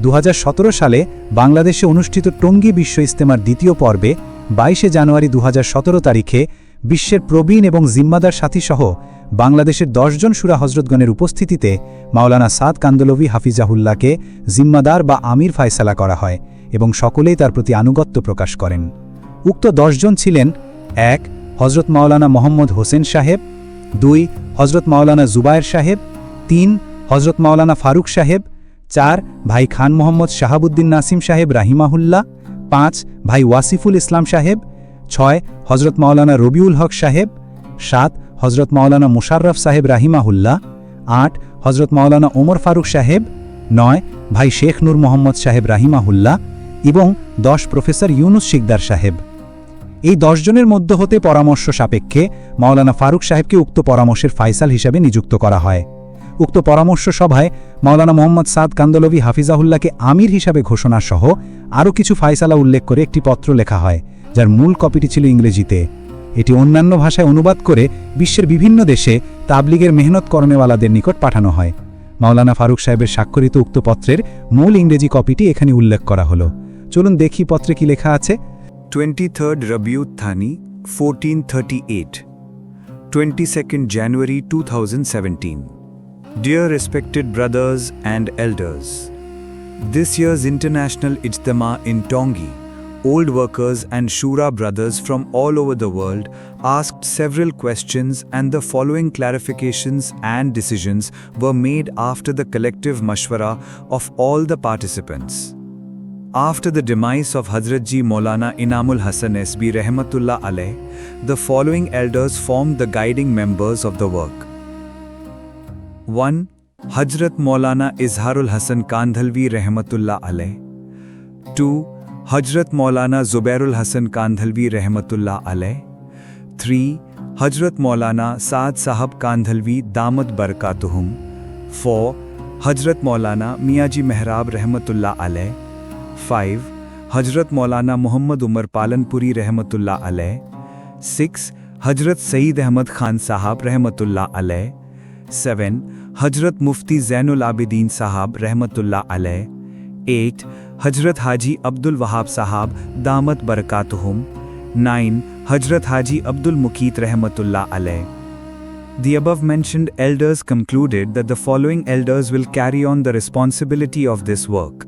দু হাজার সতেরো সালে বাংলাদেশে অনুষ্ঠিত টঙ্গী বিশ্ব ইস্তেমার দ্বিতীয় পর্বে বাইশে জানুয়ারি দু হাজার সতেরো তারিখে বিশ্বের প্রবীণ এবং জিম্মাদার সাথীসহ বাংলাদেশের দশজন সুরা হজরতগণের উপস্থিতিতে মাওলানা সাদ কান্দলভি হাফিজাহুল্লাহকে জিম্মাদার বা আমির ফায়সালা করা হয় এবং সকলেই তার প্রতি আনুগত্য প্রকাশ করেন। উক্ত দশজন ছিলেন, এক, হজরত মাওলানা মোহাম্মদ হোসেন সাহেব, দুই, হজরত মাওলানা জুবায়ের সাহেব, তিন, হজরত মাওলানা ফারুক সাহেব চার, ভাই খান মোহাম্মদ শাহাবুদ্দিন নাসিম সাহেব রাহিমাহুল্লাহ। পাঁচ, ভাই ওয়াসিফুল ইসলাম সাহেব। ছয় হজরত মাওলানা রবিউল হক সাহেব। সাত হজরত মাওলানা মুশাররফ সাহেব রাহিমাহুল্লাহ। আট হজরত মাওলানা ওমর ফারুক সাহেব। নয়, ভাই শেখ নূর মোহাম্মদ সাহেব রাহিমাহুল্লাহ এবং দশ, প্রফেসর ইউনুস শিকদার সাহেব। এই দশজনের মধ্য হতে পরামর্শ সাপেক্ষে মাওলানা ফারুক সাহেবকে উক্ত পরামর্শের ফাইসাল হিসাবে নিযুক্ত করা হয়। উক্ত পরামর্শ সভায় মাওলানা মোহাম্মদ সাদ কান্দলভি হাফিজাহুল্লাহকে আমির হিসাবে ঘোষণা সহ আরও কিছু ফাইসালা উল্লেখ করে একটি পত্র লেখা হয় যার মূল কপিটি ছিল ইংরেজিতে এটি অন্যান্য ভাষায় অনুবাদ করে বিশ্বের বিভিন্ন দেশে তাবলিগের মেহনত করণেওয়ালাদের নিকট পাঠানো হয় মাওলানা ফারুক সাহেবের স্বাক্ষরিত উক্ত পত্রের মূল ইংরেজি কপিটি এখানে উল্লেখ করা হলো চলুন দেখি পত্রে কি লেখা আছে 23rd Rabiut Thani, 1438. 22nd January 2017. Dear respected brothers and elders, this year's International Ijtema in Tongi, old workers and Shura brothers from all over the world asked several questions and the following clarifications and decisions were made after the collective mashwara of all the participants. After the demise of Hazrat Ji Maulana Inamul Hassan SB Rahmatullah Alayh, the following elders formed the guiding members of the work. One, हज़रत मौलाना इजहारुल हसन कांधलवी रहमतुल्ला अल two, हज़रत मौलाना जुबैरुल हसन कांधलवी रहमतुल्ला अल three, हज़रत मौलाना साद साहब कांधलवी दामद बरकातहम। फोर, हज़रत मौलाना मियाजी मेहराब रहमतुल्ला अल फाइव, हज़रत मौलाना मोहम्मद उमर पालनपुरी रहमतुल्ला अल सिक्स, हज़रत सईद अहमद खान साहब रहमतुल्ला अल सेवन हज़रत मुफ्ती जैनुल आबिदीन साहब रहमतुल्ला अलह एट हज़रत हाजी अब्दुल वहाब साहब दामत बरकातहम नाइन हज़रत Haji Abdul मुकीत Rahmatullah Alay. The above mentioned elders concluded that the following elders will carry on the responsibility of this work.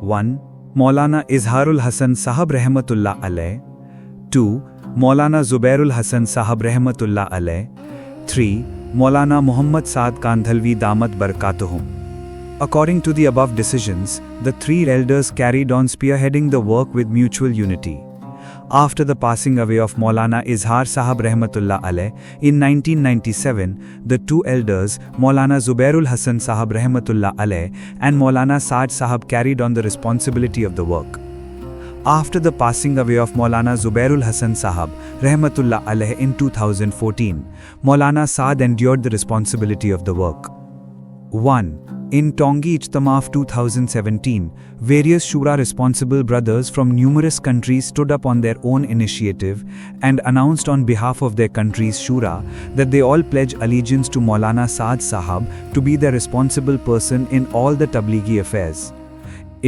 1. Maulana Izharul Hasan Sahab Rahmatullah Alay. 2. Maulana Zubairul Hasan Sahab Rahmatullah Alay. 3. Maulana Muhammad Saad Kandhalvi Damat Barakatuhum According to the above decisions, the three elders carried on spearheading the work with mutual unity. After the passing away of Maulana Izhar Sahab Rahmatullah Alayh in 1997, the two elders, Maulana Zubairul Hassan Sahab Rahmatullah Alayh and Maulana Saad Sahab carried on the responsibility of the work. After the passing away of Maulana Zubairul Hassan Sahab, Rahmatullah Alayh in 2014, Maulana Saad endured the responsibility of the work. 1. In Tongi Ijtama of 2017, various Shura responsible brothers from numerous countries stood up on their own initiative and announced on behalf of their country's Shura that they all pledge allegiance to Maulana Saad Sahab to be the responsible person in all the Tablighi affairs.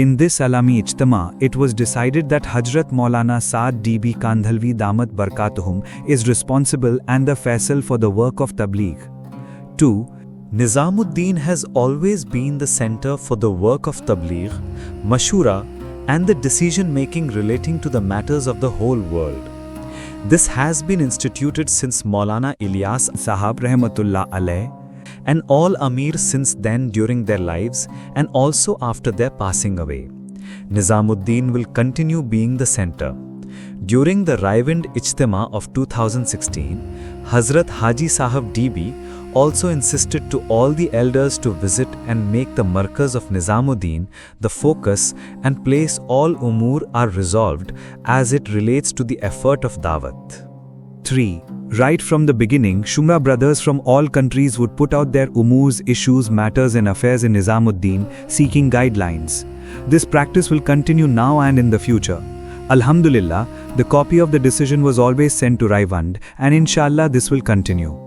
In this Alami Ijtama, it was decided that Hazrat Maulana Saad DB Kandhalvi Damat Barkatuhum is responsible and the Faisal for the work of Tabligh. 2. Nizamuddin has always been the center for the work of Tabligh, Mashura, and the decision making relating to the matters of the whole world. This has been instituted since Maulana Ilyas Sahab Rahmatullah Alayh and all Amirs since then during their lives and also after their passing away. Nizamuddin will continue being the center. During the Raivind Ijtema of 2016, Hazrat Haji Sahab DB also insisted to all the elders to visit and make the Markaz of Nizamuddin the focus and place all umur are resolved as it relates to the effort of Dawat. 3. Right from the beginning, Shumra brothers from all countries would put out their umurs, issues, matters, and affairs in Nizamuddin, seeking guidelines. This practice will continue now and in the future. Alhamdulillah, the copy of the decision was always sent to Raivand, and inshallah, this will continue.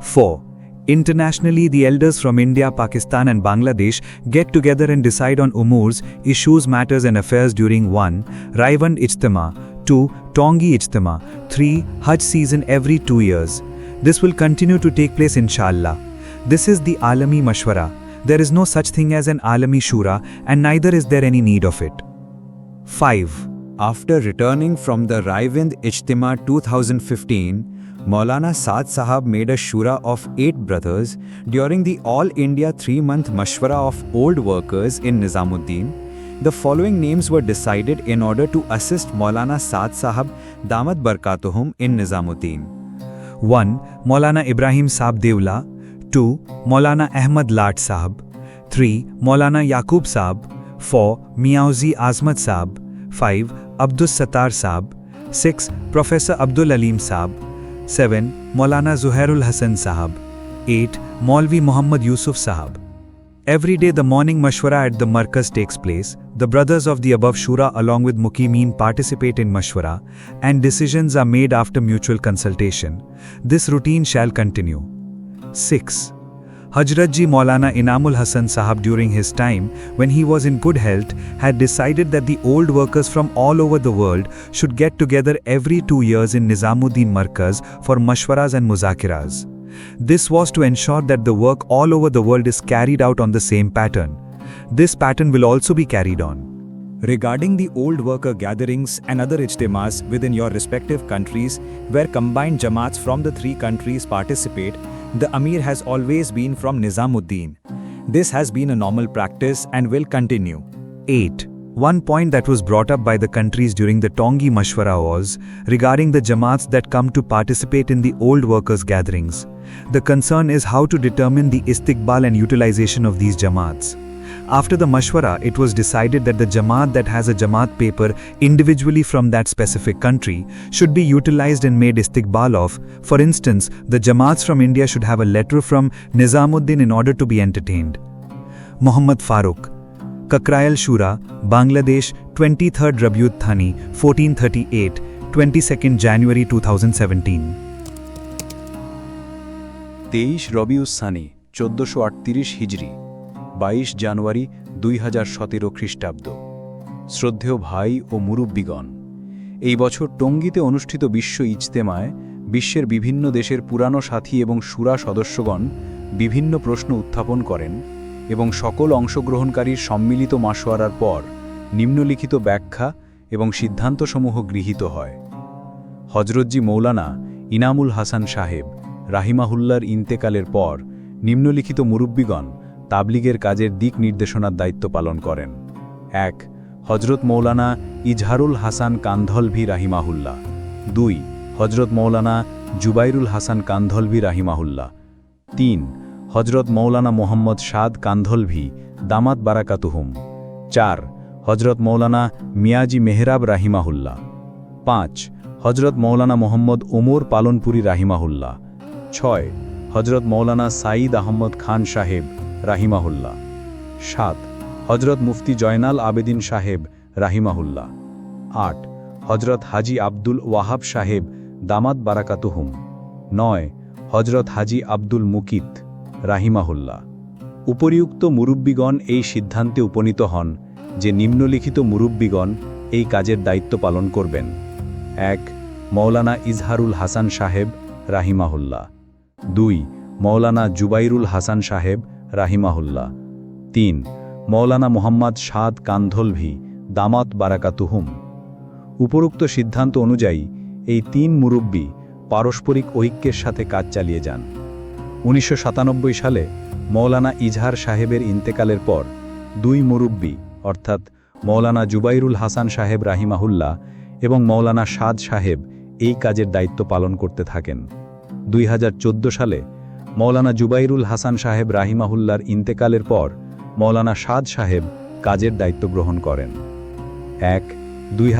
4. Internationally, the elders from India, Pakistan, and Bangladesh get together and decide on umurs, issues, matters, and affairs during 1. Raivand Ijtema, 2. Tongi Ijtema, 3. Hajj season every two years. This will continue to take place inshallah. This is the Alami Mashwara. There is no such thing as an Alami Shura, and neither is there any need of it. 5. After returning from the Raivind Ijtima 2015, Maulana Saad Sahab made a shura of eight brothers during the All India three-month Mashwara of Old Workers in Nizamuddin. The following names were decided in order to assist Maulana Saad Sahab Damat Barkatuhum in Nizamuddin. 1. Maulana Ibrahim Saab Devla 2. Maulana Ahmad Lat Saab 3. Maulana Yaqub Saab 4. Miauzi Azmat Saab 5. Abdus Sattar Saab 6. Professor Abdul Alim Saab 7. Maulana Zuhairul Hassan Sahab 8. Maulvi Muhammad Yusuf Sahab Every day the morning mashwara at the Markaz takes place. The brothers of the above shura along with Mukimeen participate in mashwara and decisions are made after mutual consultation. This routine shall continue. 6. Hajratji Maulana Inamul Hassan Sahab during his time, when he was in good health, had decided that the old workers from all over the world should get together every two years in Nizamuddin Markaz for mashwaras and muzakiras. This was to ensure that the work all over the world is carried out on the same pattern. This pattern will also be carried on. Regarding the old worker gatherings and other ijtemas within your respective countries where combined jamaats from the three countries participate, the Amir has always been from Nizamuddin. This has been a normal practice and will continue. 8. One point that was brought up by the countries during the Tongi Mashwara was regarding the Jamaats that come to participate in the old workers' gatherings. The concern is how to determine the istiqbal and utilization of these Jamaats. After the Mashwara, it was decided that the Jamaat that has a Jamaat paper individually from that specific country should be utilized and made istiqbal of. For instance, the Jamaats from India should have a letter from Nizamuddin in order to be entertained. Muhammad Farooq, Kakrayal Shura, Bangladesh, 23rd Rabiut Thani, 1438, 22nd January 2017. তেইশ রবিউস সানি চোদ্দশো আটত্রিশ হিজড়ি বাইশ জানুয়ারি দুই হাজার সতেরো খ্রিস্টাব্দ। শ্রদ্ধেয় ভাই ও মুরব্বীগণ, এই বছর টঙ্গীতে অনুষ্ঠিত বিশ্ব ইজতেমায় বিশ্বের বিভিন্ন দেশের পুরানো সাথী এবং সুরা সদস্যগণ বিভিন্ন প্রশ্ন উত্থাপন করেন এবং সকল অংশগ্রহণকারীর সম্মিলিত মাসোয়ারার পর নিম্নলিখিত ব্যাখ্যা এবং সিদ্ধান্তসমূহ গৃহীত হয়। হজরতজি মৌলানা ইনামুল হাসান সাহেব রাহিমাহুল্লার ইন্তেকালের পর নিম্নলিখিত মুরব্বীগণ তাবলিগের কাজের দিক নির্দেশনার দায়িত্ব পালন করেন। এক হজরত মৌলানা ইজহারুল হাসান কান্ধলভি রাহিমাহুল্লাহ। দুই হজরত মৌলানা জুবাইরুল হাসান কান্ধলভি রাহিমাহুল্লাহ। তিন হজরত মৌলানা মোহাম্মদ সাদ কান্ধলভি দামাত বারাকাতুহুম। চার হজরত মৌলানা মিয়াজি মেহরাব রাহিমাহুল্লাহ। পাঁচ হজরত মৌলানা মোহাম্মদ ওমর পালনপুরি রাহিমাহুল্লাহ। ছয় হজরত মৌলানা সাঈদ আহমদ খান সাহেব রাহিমাহুল্লাহ। সাত হজরত মুফতি জয়নাল আবেদিন সাহেব, রাহিমাহুল্লাহ। আট হজরত হাজি আব্দুল ওয়াহাব সাহেব, দামাত বারাকাতুহুম। নয় হজরত হাজি আব্দুল মুকিত, রাহিমাহুল্লাহ। উপরিউক্ত মুরব্বীগণ এই সিদ্ধান্তে উপনীত হন যে নিম্নলিখিত মুরব্বীগণ এই কাজের দায়িত্ব পালন করবেন। এক, মৌলানা ইজহারুল হাসান সাহেব, রাহিমাহুল্লাহ। দুই, মৌলানা জুবাইরুল হাসান সাহেব রাহিমাহুল্লাহ। তিন, মৌলানা মোহাম্মদ সাদ কান্ধলভি, দামাত বারাকাতুহুম। উপরোক্ত সিদ্ধান্ত অনুযায়ী, এই তিন মুরব্বী পারস্পরিক ঐক্যের সাথে কাজ চালিয়ে যান। উনিশশো সাতানব্বই সালে মৌলানা ইজহার সাহেবের ইন্তেকালের পর দুই মুরব্বী, অর্থাৎ মৌলানা জুবাইরুল হাসান সাহেব রাহিমাহুল্লাহ এবং মৌলানা সাদ সাহেব এই কাজের দায়িত্ব পালন করতে থাকেন। দুই হাজার চোদ্দ সালে মৌলানা জুবাইরুল হাসান সাহেব রাহিমাহুল্লার ইন্তেকালের পর মৌলানা সাদ সাহেব কাজের দায়িত্ব গ্রহণ করেন। এক, দুই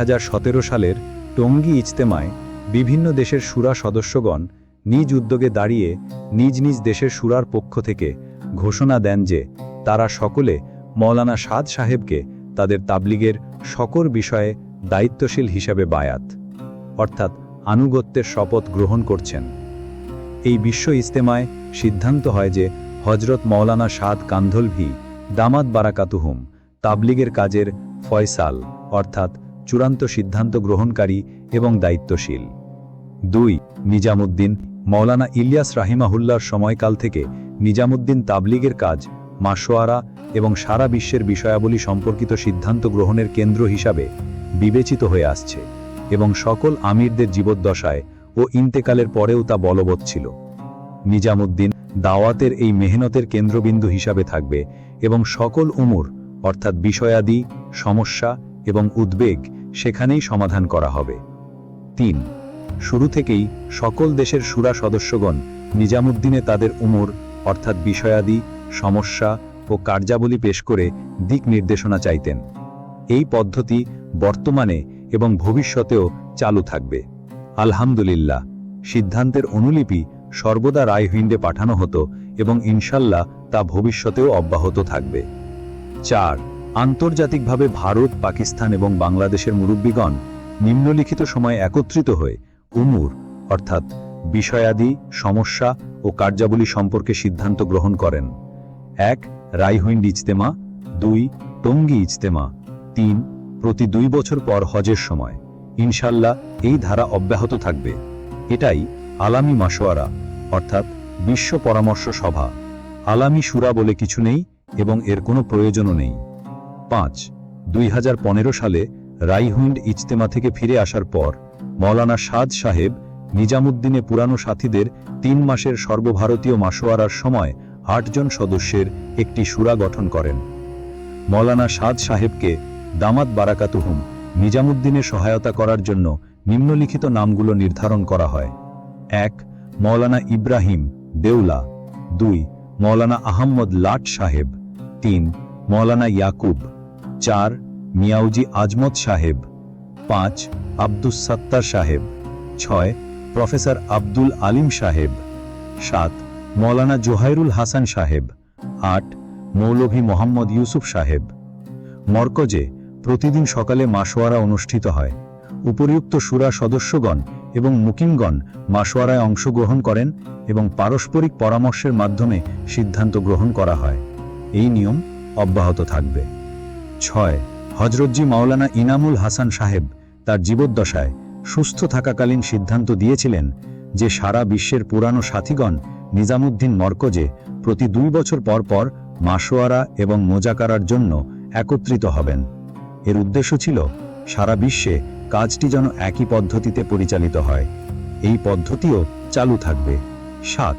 সালের টঙ্গী ইজতেমায় বিভিন্ন দেশের সুরা সদস্যগণ নিজ উদ্যোগে দাঁড়িয়ে নিজ নিজ দেশের সুরার পক্ষ থেকে ঘোষণা দেন যে তারা সকলে মৌলানা সাদ সাহেবকে তাদের তাবলিগের সকল বিষয়ে দায়িত্বশীল হিসাবে বায়াত, অর্থাৎ আনুগত্যের শপথ গ্রহণ করছেন। এই বিশ্ব ইস্তেমায় সিদ্ধান্ত হয় যে হজরত মৌলানা সাদ কান্ধলভি দামাত বারাকাতুহুম, তাবলিগের কাজের ফয়সাল, অর্থাৎ চূড়ান্ত সিদ্ধান্ত গ্রহণকারী এবং দায়িত্বশীল। দুই, নিজামুদ্দিন, মৌলানা ইলিয়াস রাহিমাহুল্লার সময়কাল থেকে নিজামুদ্দিন তাবলিগের কাজ, মাসোয়ারা এবং সারা বিশ্বের বিষয়াবলী সম্পর্কিত সিদ্ধান্ত গ্রহণের কেন্দ্র হিসাবে বিবেচিত হয়ে আসছে এবং সকল আমিরদের জীবদ্দশায় ও ইন্তেকালের পরেও তা বলবৎ ছিল। নিজামুদ্দিন দাওয়াতের এই মেহনতের কেন্দ্রবিন্দু হিসাবে থাকবে এবং সকল উমর, অর্থাৎ বিষয়াদি, সমস্যা এবং উদ্বেগ সেখানেই সমাধান করা হবে। তিন, শুরু থেকেই সকল দেশের সুরা সদস্যগণ নিজামুদ্দিনে তাদের উমর, অর্থাৎ বিষয়াদি, সমস্যা ও কার্যাবলী পেশ করে দিক নির্দেশনা চাইতেন। এই পদ্ধতি বর্তমানে এবং ভবিষ্যতেও চালু থাকবে। আলহামদুলিল্লাহ, সিদ্ধান্তের অনুলিপি সর্বদা রায়হিন্ডে পাঠানো হতো এবং ইনশাল্লাহ তা ভবিষ্যতেও অব্যাহত থাকবে। চার, আন্তর্জাতিকভাবে ভারত, পাকিস্তান এবং বাংলাদেশের মুরব্বীগণ নিম্নলিখিত সময় একত্রিত হয়ে উমুর, অর্থাৎ বিষয়াদি, সমস্যা ও কার্যাবলী সম্পর্কে সিদ্ধান্ত গ্রহণ করেন। এক রাইহুইন্ড ইজতেমা। দুই, টঙ্গী ইজতেমা। তিন, প্রতি দুই বছর পর হজের সময়। ইনশাল্লাহ এই ধারা অব্যাহত থাকবে। এটাই আলামি মাসোয়ারা অর্থাৎ বিশ্ব পরামর্শ সভা। আলামি সুরা বলে কিছু নেই এবং এর কোনো প্রয়োজনও নেই। পাঁচ, দুই সালে রাইহুইন্ড ইজতেমা থেকে ফিরে আসার পর মৌলানা সাদ সাহেব নিজামুদ্দিনে পুরানো সাথীদের তিন মাসের সর্বভারতীয় মাসোয়ারার সময় আটজন সদস্যের একটি সুরা গঠন করেন। মৌলানা সাদ সাহেবকে দামাত বারাকাতুহুম নিজামুদ্দিনের সহায়তা করার জন্য নিম্নলিখিত নামগুলো নির্ধারণ করা হয়। এক, মৌলানা ইব্রাহিম দেউলা। দুই, মৌলানা আহম্মদ লাট সাহেব। তিন, মৌলানা ইয়াকুব। চার, মিয়াউজি আজমত সাহেব। পাঁচ, আব্দুস সাত্তার সাহেব। ছয়, প্রফেসর আব্দুল আলিম সাহেব। সাত, মৌলানা জোহাইরুল হাসান সাহেব। আট, মৌলভী মোহাম্মদ ইউসুফ সাহেব। মরকজে প্রতিদিন সকালে মাসোয়ারা অনুষ্ঠিত হয়। উপরিউক্ত সুরা সদস্যগণ এবং মুকিমগণ মাসোয়ারায় অংশগ্রহণ করেন এবং পারস্পরিক পরামর্শের মাধ্যমে সিদ্ধান্ত গ্রহণ করা হয়। এই নিয়ম অব্যাহত থাকবে। ছয়, হজরতজি মাওলানা ইনামুল হাসান সাহেব তার জীবদ্দশায় সুস্থ থাকাকালীন সিদ্ধান্ত দিয়েছিলেন যে সারা বিশ্বের পুরানো সাথীগণ নিজামুদ্দিন মরকজে প্রতি দুই বছর পর পর মাসোয়ারা এবং মোজাকারার জন্য একত্রিত হবেন। এর উদ্দেশ্য ছিল সারা বিশ্বে কাজটি যেন একই পদ্ধতিতে পরিচালিত হয়। এই পদ্ধতিও চালু থাকবে। সাত,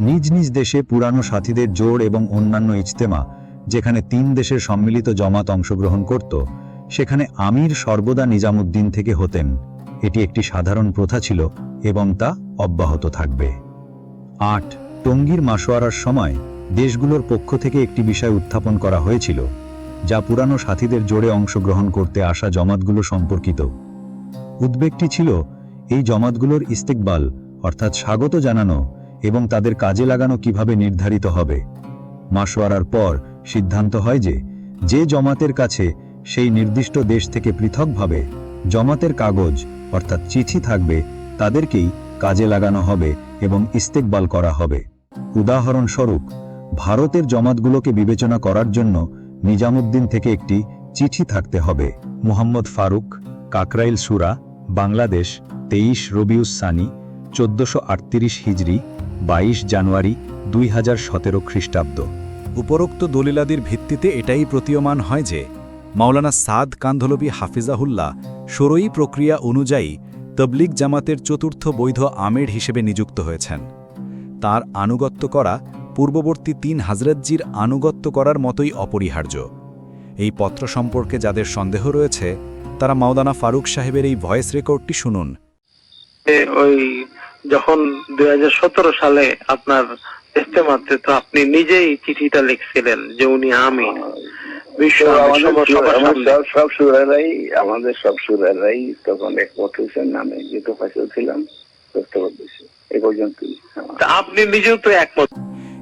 নিজ নিজ দেশে পুরানো সাথীদের জোর এবং অন্যান্য ইজতেমা, যেখানে তিন দেশের সম্মিলিত জমাত অংশগ্রহণ করত, সেখানে আমির সর্বদা নিজামুদ্দিন থেকে হতেন। এটি একটি সাধারণ প্রথা ছিল এবং তা অব্যাহত থাকবে। আট, টঙ্গীর মাসোয়ারার সময় দেশগুলোর পক্ষ থেকে একটি বিষয় উত্থাপন করা হয়েছিল। যা পুরানো সাথীদের জোরে অংশগ্রহণ করতে আসা জমাতগুলো সম্পর্কিত। উদ্বেগটি ছিল, এই জমাতগুলোর ইস্তেকবাল, অর্থাৎ স্বাগত জানানো এবং তাদের কাজে লাগানো কীভাবে নির্ধারিত হবে। মাসোয়ারার পর সিদ্ধান্ত হয় যে যে জমাতের কাছে সেই নির্দিষ্ট দেশ থেকে পৃথকভাবে জমাতের কাগজ, অর্থাৎ চিঠি থাকবে, তাদেরকেই কাজে লাগানো হবে এবং ইস্তেকবাল করা হবে। উদাহরণস্বরূপ, ভারতের জমাতগুলোকে বিবেচনা করার জন্য নিজামুদ্দিন থেকে একটি চিঠি থাকতে হবে। মোহাম্মদ ফারুক, কাকরাইল সুরা, বাংলাদেশ, তেইশ রবিউস সানি, চোদ্দশো আটত্রিশ হিজড়ি বাইশ জানুয়ারি, দুই হাজার সতেরো খ্রিস্টাব্দ। উপরোক্ত দলিলাদির ভিত্তিতে এটাই প্রতীয়মান হয় যে, মাওলানা সাদ কান্ধলবি হাফিজাহুল্লাহ সরই প্রক্রিয়া অনুযায়ী তবলিগ জামাতের চতুর্থ বৈধ আমের হিসেবে নিযুক্ত হয়েছেন। তার আনুগত্য করা পূর্ববর্তী তিন হাজরতজির আনুগত্য করার মতোই অপরিহার্য। এই পত্র সম্পর্কে যাদের সন্দেহ রয়েছে তারা মাওদানা ফারুক সাহেবের এই ভয়েস রেকর্ডটি শুনুন। ওই যখন দুই সালে আপনার ইস্তেমাতে তো আপনি নিজেই চিঠিটা লিখছিলেন যে উনি আমি। সব সুরারাই আমাদের সব সুরারাই তখন একমত হয়েছেন আমি যেহেতু ছিলাম করতে পারতেছি এ পর্যন্তই। আমার। তা আপনি নিজেও তো একমত।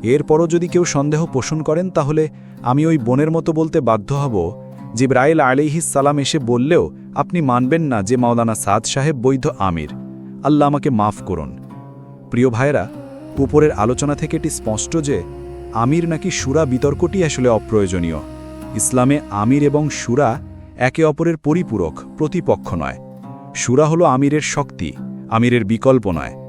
এরপরও যদি কেউ সন্দেহ পোষণ করেন, তাহলে আমি ওই বোনের মতো বলতে বাধ্য হব। জিব্রাইল আলিহিস সালাম এসে বললেও, আপনি মানবেন না যে মাওলানা সাদ সাহেব বৈধ আমির। আল্লাহ আমাকে মাফ করুন। প্রিয় ভাইরা উপরের আলোচনা থেকে এটি স্পষ্ট যে, আমির নাকি সুরা বিতর্কটি আসলে অপ্রয়োজনীয়। ইসলামে আমির এবং সুরা একে অপরের পরিপূরক, প্রতিপক্ষ নয়। সুরা হলো আমিরের শক্তি, আমিরের বিকল্প নয়।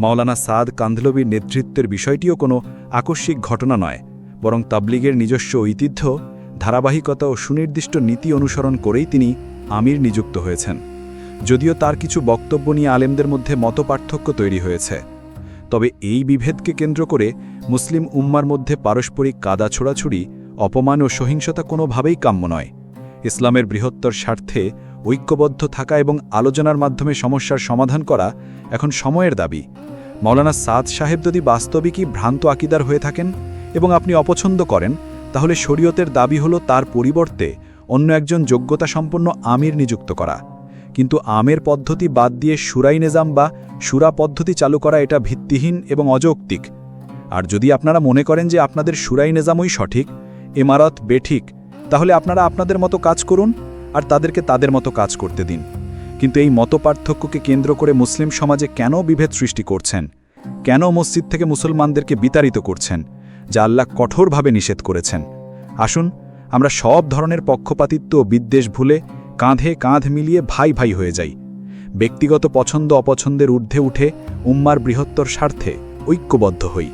মাওলানা সাদ কান্ধলবির নেতৃত্বের বিষয়টিও কোনো আকস্মিক ঘটনা নয়, বরং তাবলিগের নিজস্ব ঐতিহ্য, ধারাবাহিকতা ও সুনির্দিষ্ট নীতি অনুসরণ করেই তিনি আমির নিযুক্ত হয়েছেন। যদিও তার কিছু বক্তব্য নিয়ে আলেমদের মধ্যে মতপার্থক্য তৈরি হয়েছে। তবে এই বিভেদকে কেন্দ্র করে মুসলিম উম্মার মধ্যে পারস্পরিক কাদা ছোড়াছুড়ি, অপমান ও সহিংসতা কোনোভাবেই কাম্য নয়। ইসলামের বৃহত্তর স্বার্থে ঐক্যবদ্ধ থাকা এবং আলোচনার মাধ্যমে সমস্যার সমাধান করা এখন সময়ের দাবি। মৌলানা সাদ সাহেব যদি বাস্তবিকই ভ্রান্ত আকিদার হয়ে থাকেন এবং আপনি অপছন্দ করেন, তাহলে শরীয়তের দাবি হলো তার পরিবর্তে অন্য একজন যোগ্যতা সম্পন্ন আমির নিযুক্ত করা। কিন্তু আমের পদ্ধতি বাদ দিয়ে সুরাই নিজাম বা সুরা পদ্ধতি চালু করা এটা ভিত্তিহীন এবং অযৌক্তিক। আর যদি আপনারা মনে করেন যে আপনাদের সুরাই নিজামই সঠিক, এমারত বেঠিক, তাহলে আপনারা আপনাদের মতো কাজ করুন আর তাদেরকে তাদের মতো কাজ করতে দিন। কিন্তু এই মতপার্থক্যকে কেন্দ্র করে মুসলিম সমাজে কেন বিভেদ সৃষ্টি করছেন? কেন মসজিদ থেকে মুসলমানদেরকে বিতাড়িত করছেন, যা আল্লাহ কঠোরভাবে নিষেধ করেছেন? আসুন, আমরা সব ধরনের পক্ষপাতিত্ব ও বিদ্বেষ ভুলে কাঁধে কাঁধ মিলিয়ে ভাই ভাই হয়ে যাই। ব্যক্তিগত পছন্দ অপছন্দের ঊর্ধ্বে উঠে উম্মার বৃহত্তর স্বার্থে ঐক্যবদ্ধ হই।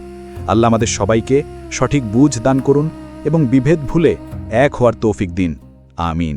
আল্লাহ আমাদের সবাইকে সঠিক বুঝ দান করুন এবং বিভেদ ভুলে এক হওয়ার তৌফিক দিন। আমিন।